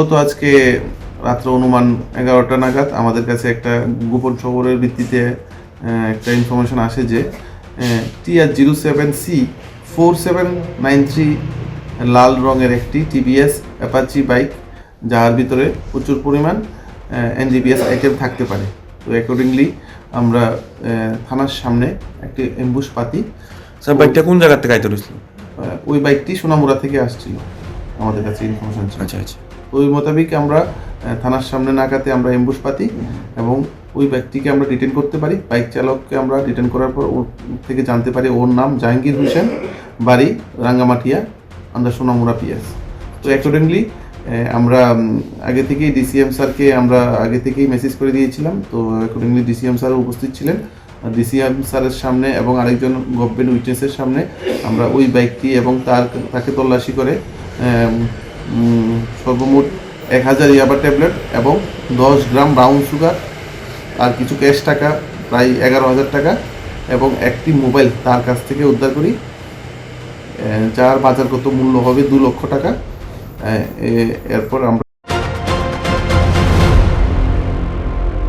মূলত আজকে রাত্র অনুমান এগারোটা নাগাদ আমাদের কাছে একটা গোপন খবরের ভিত্তিতে একটা ইনফরমেশন আসে যে TR zero seven C four seven nine three লাল রঙের একটি টিভিএস অ্যাপাচি বাইক যার ভিতরে প্রচুর পরিমাণ এনজিপিএস আইটেম থাকতে পারে। তো অ্যাকর্ডিংলি আমরা থানার সামনে একটি এম্বুশ পাতি। স্যার বাইকটা কোন জায়গা থেকে আইতে ওই বাইকটি সোনামুড়া থেকে আসছিল। আমাদের কাছে ইনফরমেশন আচ্ছা আচ্ছা। ওই মোতাবেক আমরা থানার সামনে নাগাতে আমরা এম্বুশ পাতি এবং ওই ব্যক্তিকে আমরা ডিটেন করতে পারি। বাইক চালককে আমরা ডিটেন করার পর ওর থেকে জানতে পারি ওর নাম জাহাঙ্গীর হোসেন, বাড়ি রাঙ্গামাটিয়া আন্ডার সোনামুড়া পিএস তো অ্যাকর্ডিংলি আমরা আগে থেকেই ডিসিএম স্যারকে আমরা আগে থেকেই মেসেজ করে দিয়েছিলাম। তো অ্যাকর্ডিংলি ডিসিএম স্যার উপস্থিত ছিলেন। ডিসিএম স্যারের সামনে এবং আরেকজন গভর্নমেন্ট উইটনেসের সামনে আমরা ওই বাইকটি এবং তার, তাকে তল্লাশি করে সর্বমোট এক হাজার ইয়াবার ট্যাবলেট এবং দশ গ্রাম ব্রাউন সুগার আর কিছু ক্যাশ টাকা, প্রায় এগারো হাজার টাকা এবং একটি মোবাইল তার কাছ থেকে উদ্ধার করি। যার বাজারগত মূল্য হবে দু লক্ষ টাকা। এরপর আমরা